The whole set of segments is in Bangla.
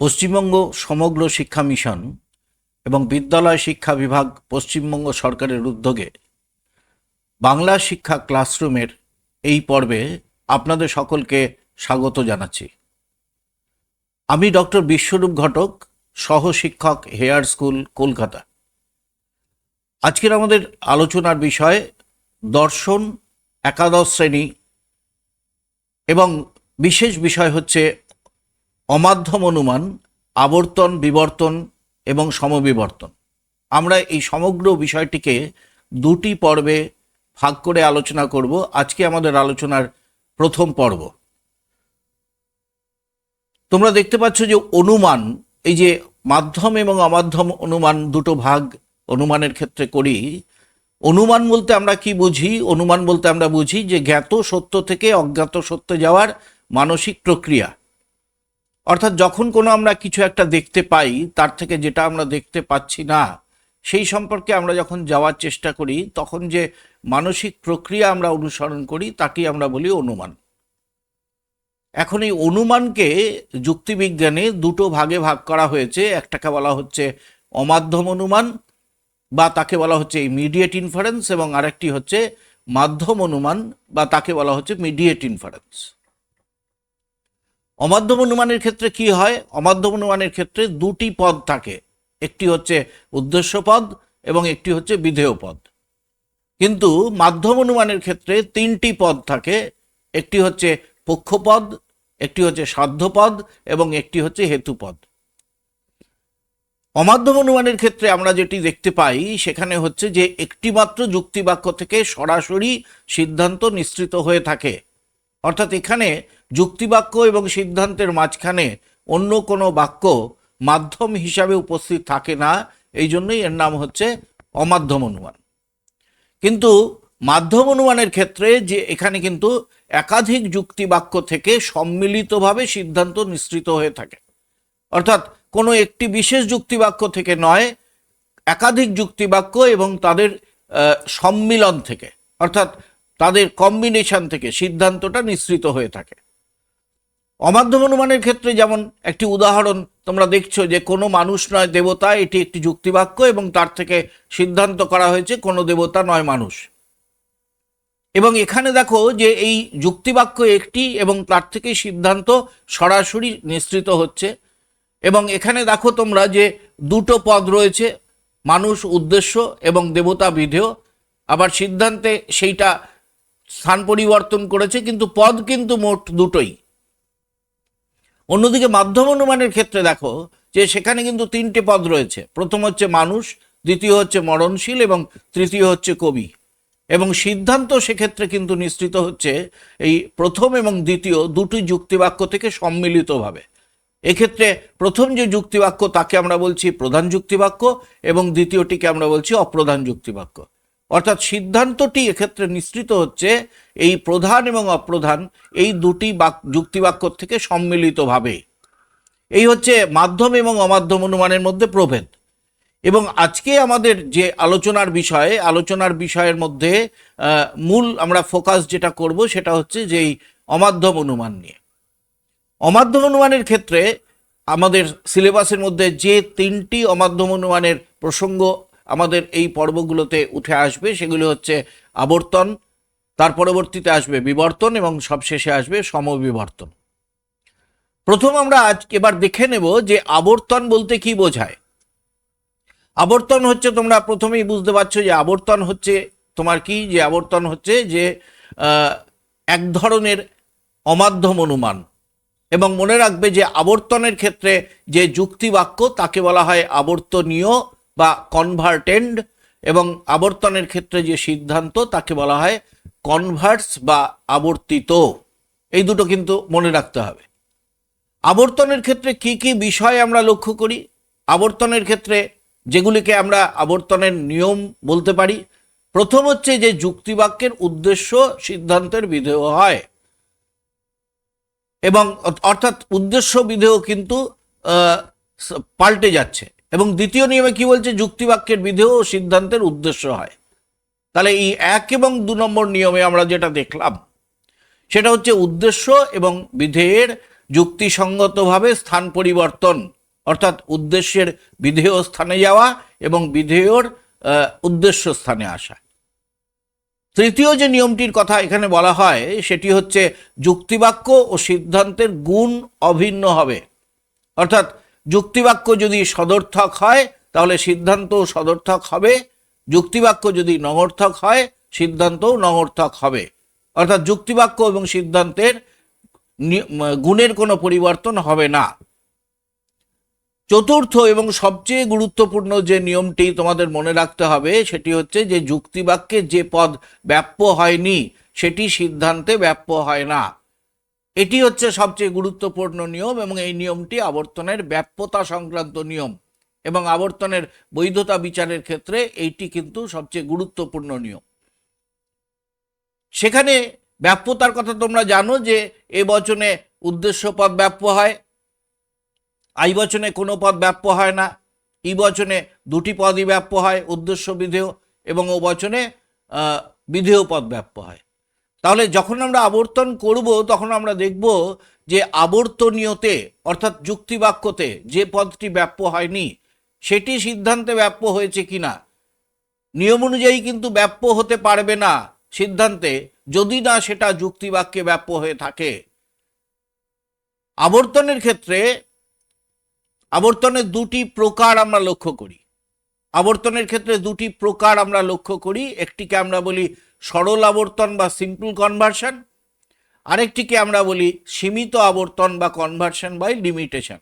পশ্চিমবঙ্গ সমগ্র শিক্ষা মিশন এবং বিদ্যালয় শিক্ষা বিভাগ পশ্চিমবঙ্গ সরকারের উদ্যোগে বাংলা শিক্ষা ক্লাসরুমের এই পর্বে আপনাদের সকলকে স্বাগত জানাচ্ছি। আমি ডক্টর বিশ্বরূপ ঘটক সহ শিক্ষক হেয়ার স্কুল, কলকাতা। আজকের আমাদের আলোচনার বিষয় দর্শন, একাদশ শ্রেণি এবং বিশেষ বিষয় হচ্ছে অমাধ্যম অনুমান, আবর্তন, বিবর্তন এবং সমবিবর্তন। আমরা এই সমগ্র বিষয়টিকে দুটি পর্বে ভাগ করে আলোচনা করব। আজকে আমাদের আলোচনার প্রথম পর্ব। তোমরা দেখতে পাচ্ছ যে অনুমান, এই যে মাধ্যম এবং অমাধ্যম অনুমান দুটো ভাগ অনুমানের ক্ষেত্রে করি, অনুমান বলতে আমরা কি বুঝি? অনুমান বলতে আমরা বুঝি যে জ্ঞাত সত্য থেকে অজ্ঞাত সত্য যাওয়ার মানসিক প্রক্রিয়া। অর্থাৎ যখন কোনো আমরা কিছু একটা দেখতে পাই, তার থেকে যেটা আমরা দেখতে পাচ্ছি না, সেই সম্পর্কে আমরা যখন যাওয়ার চেষ্টা করি, তখন যে মানসিক প্রক্রিয়া আমরা অনুসরণ করি, তাকেই আমরা বলি অনুমান। এখন এই অনুমানকে যুক্তিবিজ্ঞানে দুটো ভাগে ভাগ করা হয়েছে। একটাকে বলা হচ্ছে অমাধ্যম অনুমান বা তাকে বলা হচ্ছে ইমিডিয়েট ইনফারেন্স এবং আরেকটি হচ্ছে মাধ্যম অনুমান বা তাকে বলা হচ্ছে মিডিয়েট ইনফারেন্স অমাধ্যম অনুমানের ক্ষেত্রে কি হয়? অমাধ্যম অনুমানের ক্ষেত্রে দুটি পদ থাকে। একটি হচ্ছে উদ্দেশ্য পদ এবং একটি হচ্ছে বিধেয় পদ। কিন্তু মাধ্যম অনুমানের ক্ষেত্রে তিনটি পদ থাকে। একটি হচ্ছে পক্ষপদ, একটি হচ্ছে সাধ্যপদ এবং একটি হচ্ছে হেতুপদ। অমাধ্যম অনুমানের ক্ষেত্রে আমরা যেটি দেখতে পাই, সেখানে হচ্ছে যে একটিমাত্র যুক্তিবাক্য থেকে সরাসরি সিদ্ধান্ত নিঃসৃত হয়ে থাকে। অর্থাৎ এখানে যুক্তিবাক্য এবং সিদ্ধান্তের মাঝখানে অন্য কোনো বাক্য মাধ্যম হিসাবে উপস্থিত থাকে না। এই জন্যই এর নাম হচ্ছে অমাধ্যম অনুমান। কিন্তু মাধ্যম অনুমানের ক্ষেত্রে যে এখানে কিন্তু একাধিক যুক্তিবাক্য থেকে সম্মিলিতভাবে সিদ্ধান্ত নিঃসৃত হয়ে থাকে। অর্থাৎ কোনো একটি বিশেষ যুক্তিবাক্য থেকে নয়, একাধিক যুক্তিবাক্য এবং তাদের সম্মিলন থেকে। অর্থাৎ তাদের কম্বিনেশন থেকে সিদ্ধান্তটা নিঃসৃত হয়ে থাকে। অমাধ্যম অনুমানের ক্ষেত্রে যেমন একটি উদাহরণ তোমরা দেখছ যে কোনো মানুষ নয় দেবতা, এটি একটি যুক্তিবাক্য এবং তার থেকে সিদ্ধান্ত করা হয়েছে কোনো দেবতা নয় মানুষ। এবং এখানে দেখো যে এই যুক্তিবাক্য একটি এবং তার থেকে সিদ্ধান্ত সরাসরি নিঃসৃত হচ্ছে। এবং এখানে দেখো তোমরা যে দুটো পদ রয়েছে, মানুষ, উদ্দেশ্য এবং দেবতা বিধেয়। আবার সিদ্ধান্তে সেইটা স্থান পরিবর্তন করেছে, কিন্তু পদ কিন্তু মোট দুটোই। অন্যদিকে মাধ্যম অনুমানের ক্ষেত্রে দেখো, যে সেখানে কিন্তু তিনটে পদ রয়েছে। প্রথম হচ্ছে মানুষ, দ্বিতীয় হচ্ছে মরণশীল এবং তৃতীয় হচ্ছে কবি। এবং সিদ্ধান্ত সেক্ষেত্রে কিন্তু নিশ্চিত হচ্ছে এই প্রথম এবং দ্বিতীয় দুটি যুক্তিবাক্য থেকে সম্মিলিতভাবে। এক্ষেত্রে প্রথম যে যুক্তিবাক্য, তাকে আমরা বলছি প্রধান যুক্তিবাক্য এবং দ্বিতীয়টিকে আমরা বলছি অপ্রধান যুক্তিবাক্য। অর্থাৎ সিদ্ধান্তটি এক্ষেত্রে নিশ্চিত হচ্ছে এই প্রধান এবং অপ্রধান এই দুটি বাক যুক্তিবাক্য থেকে সম্মিলিতভাবে। এই হচ্ছে মাধ্যম এবং অমাধ্যম অনুমানের মধ্যে প্রভেদ। এবং আজকে আমাদের যে আলোচনার বিষয়ে, আলোচনার বিষয়ের মধ্যে মূল আমরা ফোকাস যেটা করব সেটা হচ্ছে যে এই অমাধ্যম অনুমান নিয়ে। অমাধ্যম অনুমানের ক্ষেত্রে আমাদের সিলেবাসের মধ্যে যে তিনটি অমাধ্যম অনুমানের প্রসঙ্গ আমাদের এই পর্বগুলোতে উঠে আসবে। সেগুলো হচ্ছে আবর্তন, তার পরবর্তীতে আসবে বিবর্তন এবং সবশেষে আসবে সমবিবর্তন। প্রথম আমরা আজ এবার দেখে নেব যে আবর্তন বলতে কি বোঝায়। আবর্তন হচ্ছে তোমরা প্রথমেই বুঝতে পারছ যে আবর্তন হচ্ছে তোমার কি? যে আবর্তন হচ্ছে যে এক ধরনের অমাধ্যম অনুমান। এবং মনে রাখবে যে আবর্তনের ক্ষেত্রে যে যুক্তিবাক্য, তাকে বলা হয় আবর্তনীয় বা কনভার্টেন্ড এবং আবর্তনের ক্ষেত্রে যে সিদ্ধান্ত, তাকে বলা হয় কনভার্টস বা আবর্তিত। এই দুটো কিন্তু মনে রাখতে হবে। আবর্তনের ক্ষেত্রে কি কি বিষয় আমরা লক্ষ্য করি? আবর্তনের ক্ষেত্রে যেগুলিকে আমরা আবর্তনের নিয়ম বলতে পারি, প্রথম হচ্ছে যে যুক্তিবাক্যের উদ্দেশ্য সিদ্ধান্তের বিধেয় হয়। এবং অর্থাৎ উদ্দেশ্য বিধেয় কিন্তু পাল্টে যাচ্ছে। এবং দ্বিতীয় নিয়মে কি বলছে? যুক্তিবাক্যের বিধেয় ও সিদ্ধান্তের উদ্দেশ্য হয়। তাহলে এই এক এবং দু নম্বর নিয়মে আমরা যেটা দেখলাম, সেটা হচ্ছে উদ্দেশ্য এবং বিধেয়ের যুক্তিসঙ্গতভাবে স্থান পরিবর্তন, অর্থাৎ উদ্দেশ্যের বিধেয় স্থানে যাওয়া এবং বিধেয়র উদ্দেশ্য স্থানে আসা। তৃতীয় যে নিয়মটির কথা এখানে বলা হয়, সেটি হচ্ছে যুক্তিবাক্য ও সিদ্ধান্তের গুণ অভিন্ন হবে। অর্থাৎ যুক্তিবাক্য যদি সদর্থক হয়, তাহলে সিদ্ধান্ত সদর্থক হবে। যুক্তিবাক্য যদি নগর্থক হয়, সিদ্ধান্তও নগর্থক হবে। অর্থাৎ যুক্তিবাক্য এবং সিদ্ধান্তের গুণের কোনো পরিবর্তন হবে না। চতুর্থ এবং সবচেয়ে গুরুত্বপূর্ণ যে নিয়মটি তোমাদের মনে রাখতে হবে, সেটি হচ্ছে যে যুক্তিবাক্যে যে পদ ব্যাপ্য হয়নি, সেটি সিদ্ধান্তে ব্যাপ্য হয় না। এটি হচ্ছে সবচেয়ে গুরুত্বপূর্ণ নিয়ম এবং এই নিয়মটি আবর্তনের ব্যাপ্যতা সংক্রান্ত নিয়ম এবং আবর্তনের বৈধতা বিচারের ক্ষেত্রে এইটি কিন্তু সবচেয়ে গুরুত্বপূর্ণ নিয়ম। সেখানে ব্যাপ্যতার কথা তোমরা জানো যে এ বচনে উদ্দেশ্য পদ ব্যাপ্য হয়, আই বচনে কোনো পদ ব্যাপ্য হয় না, ই বচনে দুটি পদই ব্যাপ্য হয়, উদ্দেশ্য বিধেয় এবং ও বচনে বিধেয় পদ ব্যাপ্য হয়। তাহলে যখন আমরা আবর্তন করব, তখন আমরা দেখব যে আবর্তনীয়তে, অর্থাৎ যুক্তিবাক্যতে যে পদটি ব্যাপ্য হয়নি, সেটি সিদ্ধান্তে ব্যাপ্য হয়েছে কিনা। নিয়ম অনুযায়ী কিন্তু ব্যাপ্য হতে পারবে না সিদ্ধান্তে, যদি না সেটা যুক্তিবাক্যে ব্যাপ্য হয়ে থাকে। আবর্তনের ক্ষেত্রে, আবর্তনের দুটি প্রকার আমরা লক্ষ্য করি। আবর্তনের ক্ষেত্রে দুটি প্রকার আমরা লক্ষ্য করি। একটিকে আমরা বলি সরল আবর্তন বা সিম্পল কনভার্সন আরেকটিকে আমরা বলি সীমিত আবর্তন বা কনভার্সন বাই লিমিটেশন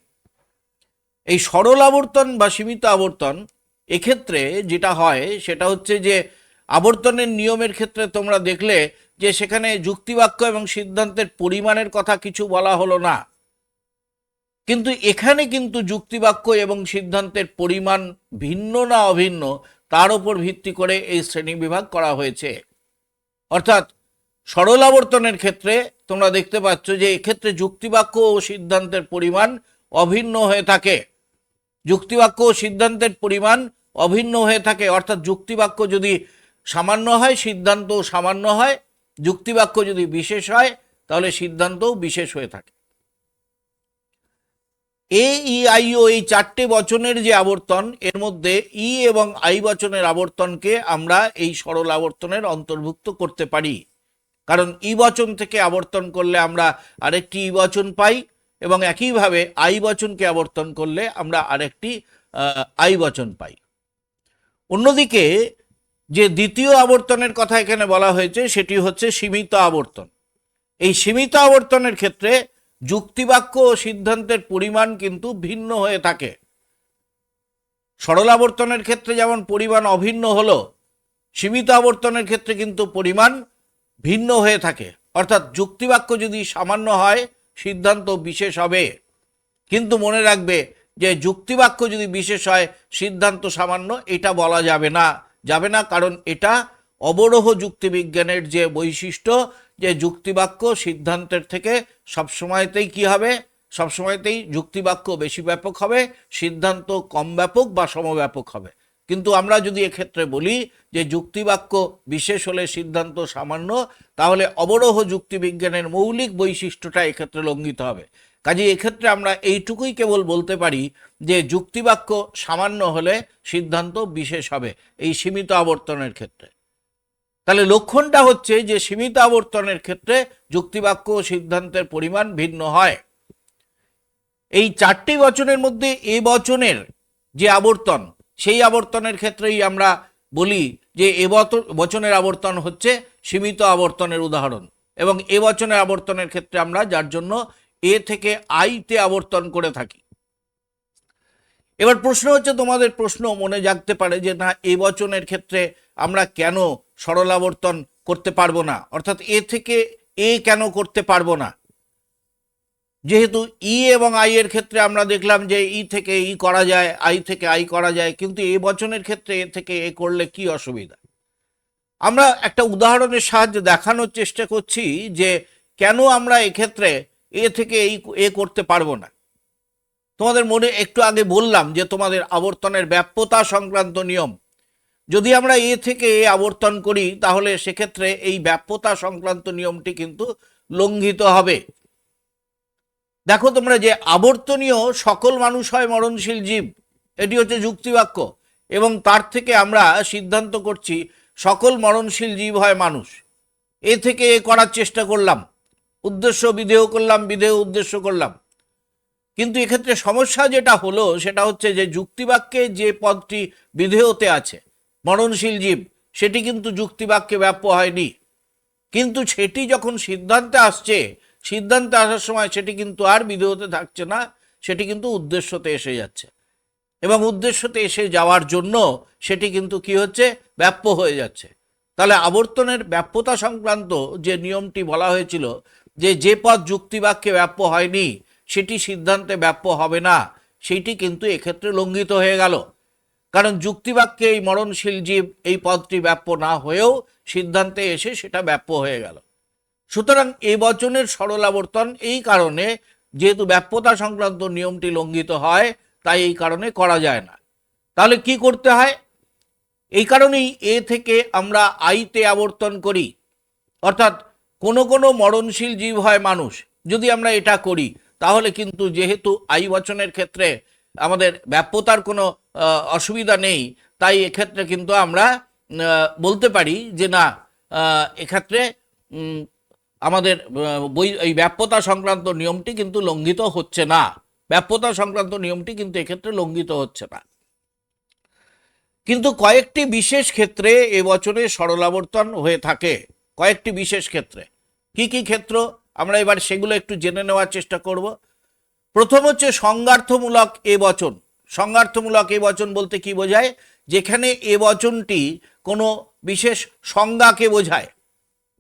এই সরল আবর্তন বা সীমিত আবর্তন এক্ষেত্রে যেটা হয়, সেটা হচ্ছে যে আবর্তনের নিয়মের ক্ষেত্রে তোমরা দেখলে যে সেখানে যুক্তিবাক্য এবং সিদ্ধান্তের পরিমাণের কথা কিছু বলা হলো না। কিন্তু এখানে কিন্তু যুক্তিবাক্য এবং সিদ্ধান্তের পরিমাণ ভিন্ন না অভিন্ন, তার উপর ভিত্তি করে এই শ্রেণীবিভাগ করা হয়েছে। অর্থাৎ সরল আবর্তনের ক্ষেত্রে তোমরা দেখতে পাচ্ছ যে এক্ষেত্রে যুক্তিবাক্য ও সিদ্ধান্তের পরিমাণ অভিন্ন হয়ে থাকে। যুক্তিবাক্য ও সিদ্ধান্তের পরিমাণ অভিন্ন হয়ে থাকে। অর্থাৎ যুক্তিবাক্য যদি সামান্য হয়, সিদ্ধান্তও সামান্য হয়, যুক্তিবাক্য যদি বিশেষ হয়, তাহলে সিদ্ধান্তও বিশেষ হয়ে থাকে। এ ই আই ও এই চারটে বচনের যে আবর্তন, এর মধ্যে ই এবং আই বচনের আবর্তনকে আমরা এই সরল আবর্তনের অন্তর্ভুক্ত করতে পারি। কারণ ই বচন থেকে আবর্তন করলে আমরা আরেকটি ই বচন পাই এবং একইভাবে আই বচনকে আবর্তন করলে আমরা আরেকটি আই বচন পাই। অন্যদিকে যে দ্বিতীয় আবর্তনের কথা এখানে বলা হয়েছে, সেটি হচ্ছে সীমিত আবর্তন। এই সীমিত আবর্তনের ক্ষেত্রে যুক্তিবাক্য ও সিদ্ধান্তের পরিমাণ কিন্তু ভিন্ন হয়ে থাকে। সরল আবর্তনের ক্ষেত্রে যেমন পরিমাণ অভিন্ন হলো, সীমিত আবর্তনের ক্ষেত্রে কিন্তু পরিমাণ ভিন্ন হয়ে থাকে। অর্থাৎ যুক্তিবাক্য যদি সামান্য হয়, সিদ্ধান্ত বিশেষ হবে। কিন্তু মনে রাখবে যে যুক্তিবাক্য যদি বিশেষ হয়, সিদ্ধান্ত সামান্য, এটা বলা যাবে না। যাবে না কারণ এটা অবরোহ যুক্তিবিজ্ঞানের যে বৈশিষ্ট্য যে যুক্তিবাক্য সিদ্ধান্তের থেকে সবসময়তেই কি হবে? সবসময়তেই যুক্তিবাক্য বেশি ব্যাপক হবে, সিদ্ধান্ত কম ব্যাপক বা সমব্যাপক হবে। কিন্তু আমরা যদি এক্ষেত্রে বলি যে যুক্তিবাক্য বিশেষ হলে সিদ্ধান্ত সামান্য, তাহলে অবরোহ যুক্তিবিজ্ঞানের মৌলিক বৈশিষ্ট্যটা এক্ষেত্রে লঙ্ঘিত হবে। কাজে এক্ষেত্রে আমরা এইটুকুই কেবল বলতে পারি যে যুক্তিবাক্য সামান্য হলে সিদ্ধান্ত বিশেষ হবে, এই সীমিত আবর্তনের ক্ষেত্রে। তাহলে লক্ষণটা হচ্ছে যে সীমিত আবর্তনের ক্ষেত্রে যুক্তিবাক্য ও সিদ্ধান্তের পরিমাণ ভিন্ন হয়। এই চারটি বচনের মধ্যে এ বচনের যে আবর্তন, সেই আবর্তনের ক্ষেত্রেই আমরা বলি যে এ বচনের আবর্তন হচ্ছে সীমিত আবর্তনের উদাহরণ এবং এ বচনের আবর্তনের ক্ষেত্রে আমরা যার জন্য এ থেকে আইতে আবর্তন করে থাকি। এবার প্রশ্ন হচ্ছে, তোমাদের প্রশ্ন মনে জাগতে পারে যে না, এ বচনের ক্ষেত্রে আমরা কেন সরলাবর্তন করতে পারব না। অর্থাৎ এ থেকে এ কেন করতে পারব না? যেহেতু ই এবং আই এর ক্ষেত্রে আমরা দেখলাম যে ই থেকে ই করা যায়, আই থেকে আই করা যায়, কিন্তু এ বচনের ক্ষেত্রে এ থেকে এ করলে কি অসুবিধা? আমরা একটা উদাহরণের সাহায্যে দেখানোর চেষ্টা করছি যে কেন আমরা এক্ষেত্রে এ থেকে এই এ করতে পারব না। তোমাদের মনে একটু আগে বললাম যে তোমাদের আবর্তনের ব্যাপ্যতা সংক্রান্ত নিয়ম যদি আমরা এ থেকে এ আবর্তন করি, তাহলে সেক্ষেত্রে এই ব্যাপ্যতা সংক্রান্ত নিয়মটি কিন্তু লঙ্ঘিত হবে। দেখো তোমরা যে আবর্তনীয় সকল মানুষ হয় মরণশীল জীব, এটি হচ্ছে যুক্তিবাক্য। এবং তার থেকে আমরা সিদ্ধান্ত করছি, সকল মরণশীল জীব হয় মানুষ। এ থেকে এ করার চেষ্টা করলাম। উদ্দেশ্য বিধেয় করলাম, বিধেয় উদ্দেশ্য করলাম। কিন্তু এক্ষেত্রে সমস্যা যেটা হলো, সেটা হচ্ছে যে যুক্তিবাক্যে যে পদটি বিধেয়তে আছে মরণশীল জীব, সেটি কিন্তু যুক্তিবাক্যে ব্যাপ্য হয়নি। কিন্তু সেটি যখন সিদ্ধান্তে আসছে, সিদ্ধান্তে আসার সময় সেটি কিন্তু আর বিধেয়তে থাকছে না, সেটি কিন্তু উদ্দেশ্যতে এসে যাচ্ছে। এবং উদ্দেশ্যতে এসে যাওয়ার জন্য সেটি কিন্তু কি হচ্ছে? ব্যাপ্য হয়ে যাচ্ছে। তাহলে আবর্তনের ব্যাপ্যতা সংক্রান্ত যে নিয়মটি বলা হয়েছিল, যে যে পদ যুক্তিবাক্যে ব্যাপ্য হয়নি, সেটি সিদ্ধান্তে ব্যাপ্য হবে না সেইটি কিন্তু এক্ষেত্রে লঙ্ঘিত হয়ে গেল। কারণ যুক্তিবাক্যে এই মরণশীল জীব এই পদটি ব্যাপ্য না হয়েও সিদ্ধান্তে এসে সেটা ব্যাপ্য হয়ে গেল। সুতরাং এ বচনের সরলাবর্তন এই কারণে, যেহেতু ব্যাপ্যতা সংক্রান্ত নিয়মটি লঙ্ঘিত হয়, তাই এই কারণে করা যায় না। তাহলে কি করতে হয়? এই কারণেই এ থেকে আমরা আইতে আবর্তন করি। অর্থাৎ কোনো কোনো মরণশীল জীব হয় মানুষ। যদি আমরা এটা করি, তাহলে কিন্তু যেহেতু আই বচনের ক্ষেত্রে আমাদের ব্যাপ্যতার কোনো অসুবিধা নেই। তাই এক্ষেত্রে কিন্তু আমরা বলতে পারি যে না এক্ষেত্রে আমাদের বই, এই ব্যাপ্যতা সংক্রান্ত নিয়মটি কিন্তু লঙ্ঘিত হচ্ছে না। ব্যাপ্যতা সংক্রান্ত নিয়মটি কিন্তু এক্ষেত্রে লঙ্ঘিত হচ্ছে না। কিন্তু কয়েকটি বিশেষ ক্ষেত্রে এ বছরে সরলাবর্তন হয়ে থাকে। কয়েকটি বিশেষ ক্ষেত্রে। কি কি ক্ষেত্র? আমরা এবার সেগুলো একটু জেনে নেওয়ার চেষ্টা করব। প্রথম হচ্ছে সংজ্ঞার্থমূলক এ বচন। সংজ্ঞার্থমূলক এ বচন বলতে কি বোঝায়? যেখানে এ বচনটি কোনো বিশেষ সংজ্ঞাকে বোঝায়।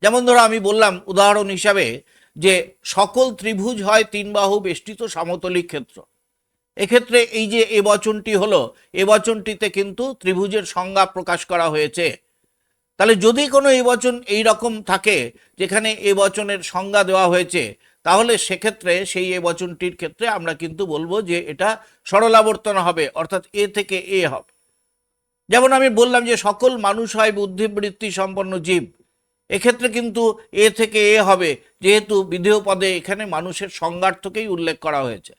যেমন ধরো আমি বললাম উদাহরণ হিসাবে যে সকল ত্রিভুজ হয় তিন বাহু বেষ্টিত সমতলিক ক্ষেত্র। এক্ষেত্রে এই যে এ বচনটি হলো, এ বচনটিতে কিন্তু ত্রিভুজের সংজ্ঞা প্রকাশ করা হয়েছে। তাহলে যদি কোনো এ বচন এই রকম থাকে, যেখানে এ বচনের সংজ্ঞা দেওয়া হয়েছে তাহলে সেক্ষেত্রে সেই এ বচনটির ক্ষেত্রে আমরা কিন্তু বলব যে এটা সরলাবর্তন হবে, অর্থাৎ এ থেকে এ হবে। যেমন আমি বললাম যে সকল মানুষ হয় বুদ্ধিবৃত্তি সম্পন্ন জীব, এক্ষেত্রে কিন্তু এ থেকে এ হবে, যেহেতু বিধেয় পদে এখানে মানুষের সংজ্ঞার্থকেই উল্লেখ করা হয়েছে।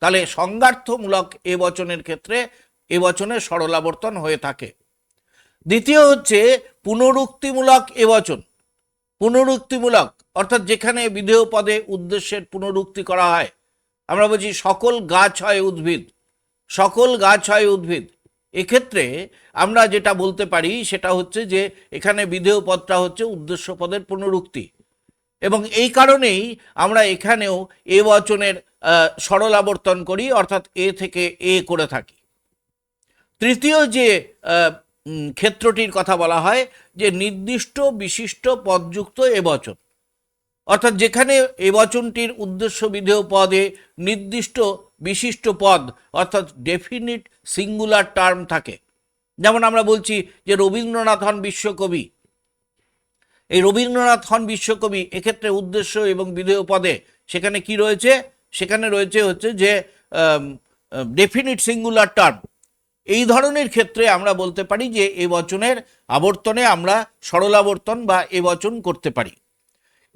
তাহলে সংজ্ঞার্থমূলক এ বচনের ক্ষেত্রে এ বচনের সরলাবর্তন হয়ে থাকে। দ্বিতীয় হচ্ছে পুনরুক্তিমূলক এ বচন। পুনরুক্তিমূলক অর্থাৎ যেখানে বিধেয় পদে উদ্দেশ্যের পুনরুক্তি করা হয়, আমরা বলছি সকল গাছ হয় উদ্ভিদ, সকল গাছ হয় উদ্ভিদ। এক্ষেত্রে আমরা যেটা বলতে পারি সেটা হচ্ছে যে এখানে বিধেয় পদটা হচ্ছে উদ্দেশ্য পদের পুনরুক্তি। এবং এই কারণেই আমরা এখানেও এ বচনের সরলাবর্তন করি, অর্থাৎ এ থেকে এ করে থাকি। তৃতীয় যে ক্ষেত্রটির কথা বলা হয় যে নির্দিষ্ট বিশিষ্ট পদযুক্ত এ বচন। অর্থাৎ যেখানে এ বচনটির উদ্দেশ্য বিধেয় পদে নির্দিষ্ট বিশিষ্ট পদ, অর্থাৎ ডেফিনিট সিঙ্গুলার টার্ম থাকে। যেমন আমরা বলছি যে রবীন্দ্রনাথ হন বিশ্বকবি। এই রবীন্দ্রনাথ হন বিশ্বকবি এক্ষেত্রে উদ্দেশ্য এবং বিধেয় পদে সেখানে কি রয়েছে? সেখানে রয়েছে হচ্ছে যে ডেফিনিট সিঙ্গুলার টার্ম এই ধরনের ক্ষেত্রে আমরা বলতে পারি যে এ বচনের আবর্তনে আমরা সরলাবর্তন বা এ বচন করতে পারি।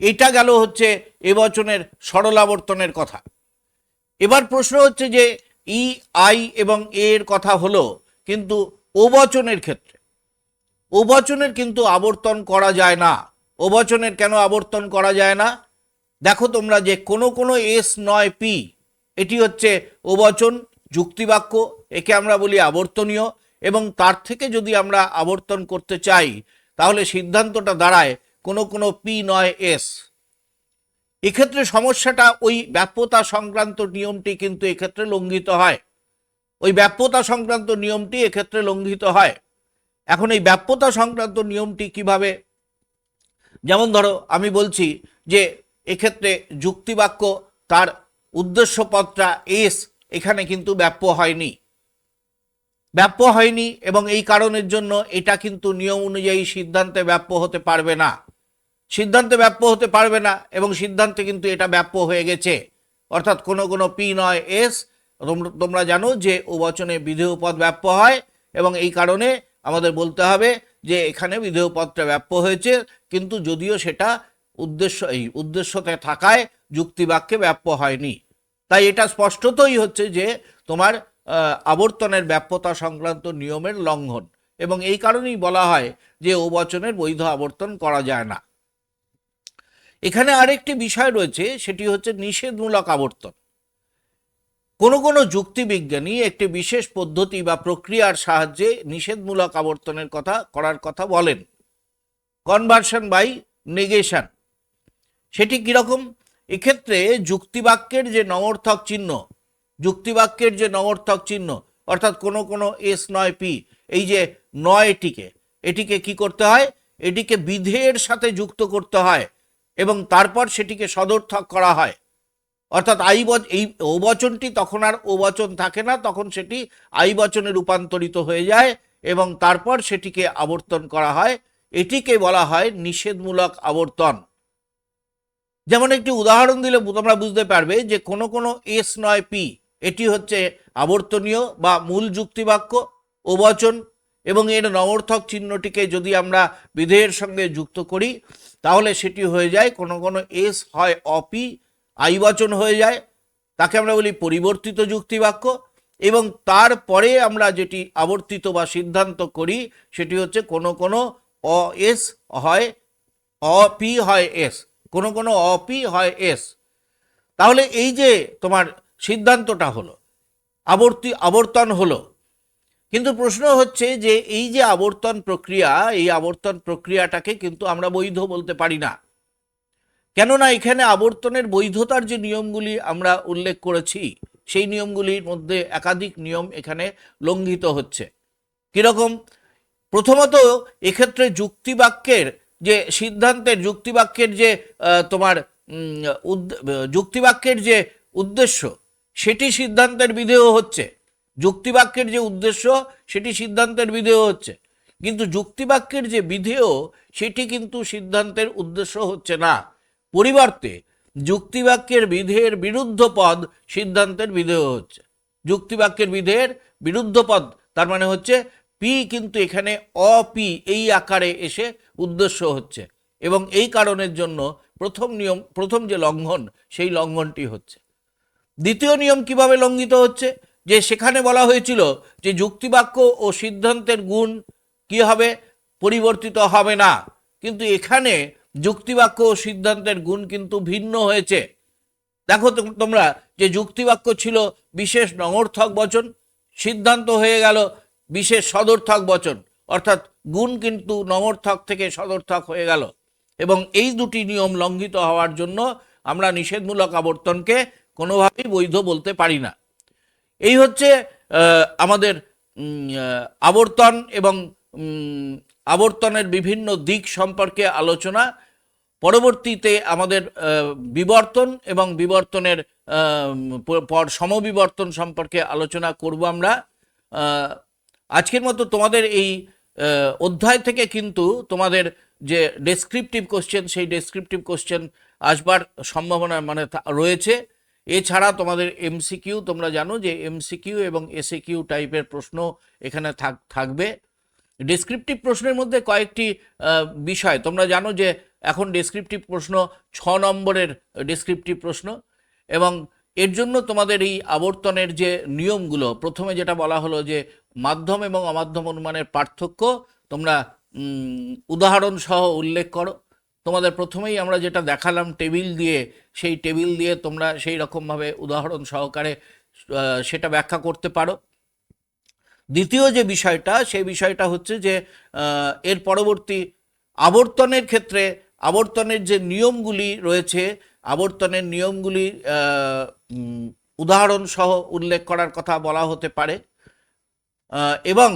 এটা গেল হচ্ছে এ বচনের সরলাবর্তনের কথা। এবার প্রশ্ন হচ্ছে যে ই, আই এবং এ এর কথা হলো কিন্তু ও বচনের ক্ষেত্রে। ও বচনের কিন্তু আবর্তন করা যায় না। ও বচনের কেন আবর্তন করা যায় না? দেখো তোমরা যে কোনো কোনো এস নয় পি, এটি হচ্ছে ও বচন যুক্তিবাক্য, একে আমরা বলি আবর্তনীয় এবং তার থেকে যদি আমরা আবর্তন করতে চাই, তাহলে সিদ্ধান্তটা দাঁড়ায় কোনো কোনো পি নয় এস। এক্ষেত্রে সমস্যাটা ওই ব্যাপ্যতা সংক্রান্ত নিয়মটি কিন্তু এক্ষেত্রে লঙ্ঘিত হয়। ওই ব্যাপ্যতা সংক্রান্ত নিয়মটি এক্ষেত্রে লঙ্ঘিত হয়। এখন এই ব্যাপ্যতা সংক্রান্ত নিয়মটি কীভাবে? যেমন ধরো, আমি বলছি যে এক্ষেত্রে যুক্তিবাক্য তার উদ্দেশ্য পদটা এস, এখানে কিন্তু ব্যাপ্য হয়নি। ব্যাপ্য হয়নি এবং এই কারণের জন্য এটা কিন্তু নিয়ম অনুযায়ী সিদ্ধান্তে ব্যাপ্য হতে পারবে না। সিদ্ধান্তে ব্যাপ্য হতে পারবে না এবং সিদ্ধান্তে কিন্তু এটা ব্যাপ্য হয়ে গেছে। অর্থাৎ কোনো কোনো পি নয় এস তোমরা জানো যে ও বচনে পদ ব্যাপ্য হয় এবং এই কারণে আমাদের বলতে হবে যে এখানে বিধেয় পদটা ব্যাপ্য হয়েছে, কিন্তু যদিও সেটা উদ্দেশ্য, এই উদ্দেশ্যতে থাকায় যুক্তিবাক্যে ব্যাপ্য হয়নি। তাই এটা স্পষ্টতই হচ্ছে যে তোমার আবর্তনের ব্যাপ্যতা সংক্রান্ত নিয়মের লঙ্ঘন এবং এই কারণেই বলা হয় যে ও বচনের বৈধ আবর্তন করা যায় না। এখানে আরেকটি বিষয় রয়েছে, সেটি হচ্ছে নিষেধমূলক আবর্তন। কোনো কোনো যুক্তিবিজ্ঞানী একটি বিশেষ পদ্ধতি বা প্রক্রিয়ার সাহায্যে নিষেধমূলক আবর্তনের কথা, করার কথা বলেন। Conversion by negation. সেটি কীরকম এক্ষেত্রে যুক্তিবাক্যের যে নমর্থক চিহ্ন, যুক্তিবাক্যের যে নমর্থক চিহ্ন, অর্থাৎ কোনো কোনো এস নয় পি, এই যে নয় এটিকে এটিকে কি করতে হয়? এটিকে বিধেয়ের সাথে যুক্ত করতে হয়। এবং তারপর সেটিকে সদর্থক করা হয়। অর্থাৎ আই এই ও বচনটি তখন আর ও বচন থাকে না, তখন সেটি আই বচনে রূপান্তরিত হয়ে যায় এবং তারপর সেটিকে আবর্তন করা হয়। এটিকে বলা হয় নিষেধমূলক আবর্তন। যেমন একটি উদাহরণ দিলে তোমরা বুঝতে পারবে যে কোনো কোনো এস নয় পি, এটি হচ্ছে আবর্তনীয় বা মূল যুক্তিবাক্য, ও বচন এবং এর নমর্থক চিহ্নটিকে যদি আমরা বিধেয়ের সঙ্গে যুক্ত করি, তাহলে সেটি হয়ে যায়, কোনো কোনো এস হয় অপি আই বচন হয়ে যায়, তাকে আমরা বলি পরিবর্তিত যুক্তিবাক্য, এবং তারপরে আমরা যেটি আবর্তিত বা সিদ্ধান্ত করি, সেটি হচ্ছে কোনো কোনো অ এস হয়, অপি হয় এস, কোনো কোনো অপি হয় এস। তাহলে এই যে তোমার সিদ্ধান্তটা হলো, আবর্তি, আবর্তন হলো কিন্তু প্রশ্ন হচ্ছে যে এই যে আবর্তন প্রক্রিয়া, এই আবর্তন প্রক্রিয়াটাকে কিন্তু আমরা বৈধ বলতে পারি না। কেননা এখানে আবর্তনের বৈধতার যে নিয়মগুলি আমরা উল্লেখ করেছি, সেই নিয়মগুলির মধ্যে একাধিক নিয়ম এখানে লঙ্ঘিত হচ্ছে। কীরকম? প্রথমত, এক্ষেত্রে যুক্তিবাক্যের যে সিদ্ধান্তের, যুক্তিবাক্যের যে তোমার যুক্তিবাক্যের যে উদ্দেশ্য, সেটি সিদ্ধান্তের বিধেয় হচ্ছে। যুক্তিবাক্যের যে উদ্দেশ্য, সেটি সিদ্ধান্তের বিধেয় হচ্ছে। কিন্তু যুক্তিবাক্যের যে বিধেয়, সেটি কিন্তু সিদ্ধান্তের উদ্দেশ্য হচ্ছে না। পরিবর্তে, যুক্তিবাক্যের বিধেয়ের বিরুদ্ধ পদ সিদ্ধান্তের বিধেয় হচ্ছে। যুক্তিবাক্যের বিধেয়ের বিরুদ্ধ পদ, তার মানে হচ্ছে পি কিন্তু এখানে অপি এই আকারে এসে উদ্দেশ্য হচ্ছে। এবং এই কারণের জন্য প্রথম নিয়ম, প্রথম যে লঙ্ঘন, সেই লঙ্ঘনটি হচ্ছে। দ্বিতীয় নিয়ম কীভাবে লঙ্ঘিত হচ্ছে? যে সেখানে বলা হয়েছিল যে যুক্তিবাক্য ও সিদ্ধান্তের গুণ কি হবে? পরিবর্তিত হবে না। কিন্তু এখানে যুক্তিবাক্য ও সিদ্ধান্তের গুণ কিন্তু ভিন্ন হয়েছে। দেখো তোমরা, যে যুক্তিবাক্য ছিল বিশেষ নঙর্থক বচন, সিদ্ধান্ত হয়ে গেল বিশেষ সদর্থক বচন। অর্থাৎ গুণ কিন্তু নঙর্থক থেকে সদর্থক হয়ে গেল। এবং এই দুটি নিয়ম লঙ্ঘিত হওয়ার জন্য আমরা নিষেধমূলক আবর্তনকে কোনোভাবেই বৈধ বলতে পারি না। এই হচ্ছে আমাদের আবর্তন এবং আবর্তনের বিভিন্ন দিক সম্পর্কে আলোচনা। পরবর্তীতে আমাদের বিবর্তন এবং বিবর্তনের পর সমবিবর্তন সম্পর্কে আলোচনা করব আমরা। আজকের মতো তোমাদের এই অধ্যায় থেকে কিন্তু তোমাদের যে ডেসক্রিপটিভ কোশ্চেন সেই ডেসক্রিপটিভ কোশ্চেন আসবার সম্ভাবনা মানে রয়েছে। এছাড়া তোমাদের এমসিকিউ তোমরা জানো যে এমসিকিউ এবং এসএকিউ টাইপের প্রশ্ন এখানে থাক থাকবে। ডেসক্রিপটিভ প্রশ্নের মধ্যে কয়েকটি বিষয়। তোমরা জানো যে এখন ডেসক্রিপটিভ প্রশ্ন ছ নম্বরের ডেসক্রিপটিভ প্রশ্ন এবং এর জন্য তোমাদের এই আবর্তনের যে নিয়মগুলো প্রথমে যেটা বলা হলো যে মাধ্যম এবং অমাধ্যম অনুমানের পার্থক্য তোমরা উম, উদাহরণ সহ উল্লেখ করো। তোমাদের প্রথমেই আমরা যেটা দেখালাম টেবিল দিয়ে, সেই টেবিল দিয়ে তোমরা সেই রকমভাবে উদাহরণ সহকারে সেটা ব্যাখ্যা করতে পারো। দ্বিতীয় যে বিষয়টা, সেই বিষয়টা হচ্ছে যে এর পরবর্তী আবর্তনের ক্ষেত্রে আবর্তনের যে নিয়মগুলি রয়েছে, আবর্তনের নিয়মগুলি উদাহরণ সহ উল্লেখ করার কথা বলা হতে পারে। এবং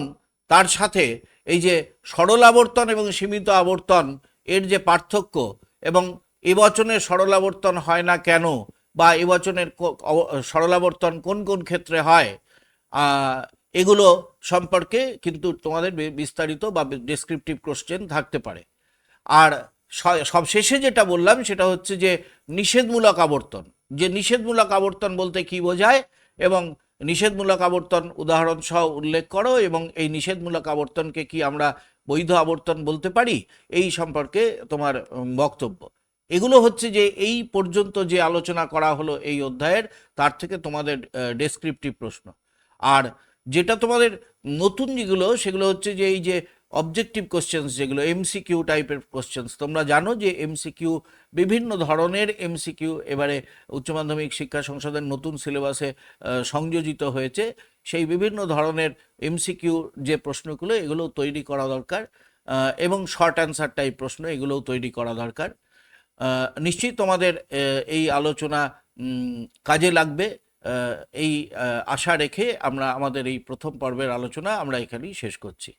তার সাথে এই যে সরল আবর্তন এবং সীমিত আবর্তন এর যে পার্থক্য এবং এবচনে সরলাবর্তন হয় না কেন বা এবচনের সরলাবর্তন কোন কোন ক্ষেত্রে হয় এগুলো সম্পর্কে কিন্তু তোমাদের বিস্তারিত বা ডেসক্রিপটিভ কোশ্চেন থাকতে পারে। আর সবশেষে যেটা বললাম সেটা হচ্ছে যে নিষেধমূলক আবর্তন। যে নিষেধমূলক আবর্তন বলতে কি বোঝায় এবং নিষেধমূলক আবর্তন উদাহরণ সহ উল্লেখ করো এবং এই নিষেধমূলক আবর্তনকে কি আমরা বৈধ আবর্তন বলতে পারি, এই সম্পর্কে তোমার বক্তব্য। এগুলো হচ্ছে যে এই পর্যন্ত যে আলোচনা করা হলো এই অধ্যায়ের, তার থেকে তোমাদের ডেসক্রিপটিভ প্রশ্ন। আর যেটা তোমাদের নতুন যেগুলো, সেগুলো হচ্ছে যে এই যে অবজেক্টিভ কোশ্চেন্স যেগুলো এমসিকিউ টাইপের কোশ্চেন্স তোমরা জানো যে এমসিকিউ বিভিন্ন ধরনের এমসিকিউ এবারে উচ্চ মাধ্যমিক শিক্ষা সংসদের নতুন সিলেবাসে সংযোজিত হয়েছে। সেই বিভিন্ন ধরনের এমসিকিউ যে প্রশ্নগুলো, এগুলো তৈরি করা দরকার এবং শর্ট অ্যান্সার টাইপ প্রশ্ন, এগুলোও তৈরি করা দরকার। নিশ্চয়ই তোমাদের এই আলোচনা কাজে লাগবে। এই আশা রেখে আমরা আমাদের এই প্রথম পর্বের আলোচনা আমরা এখানেই শেষ করছি।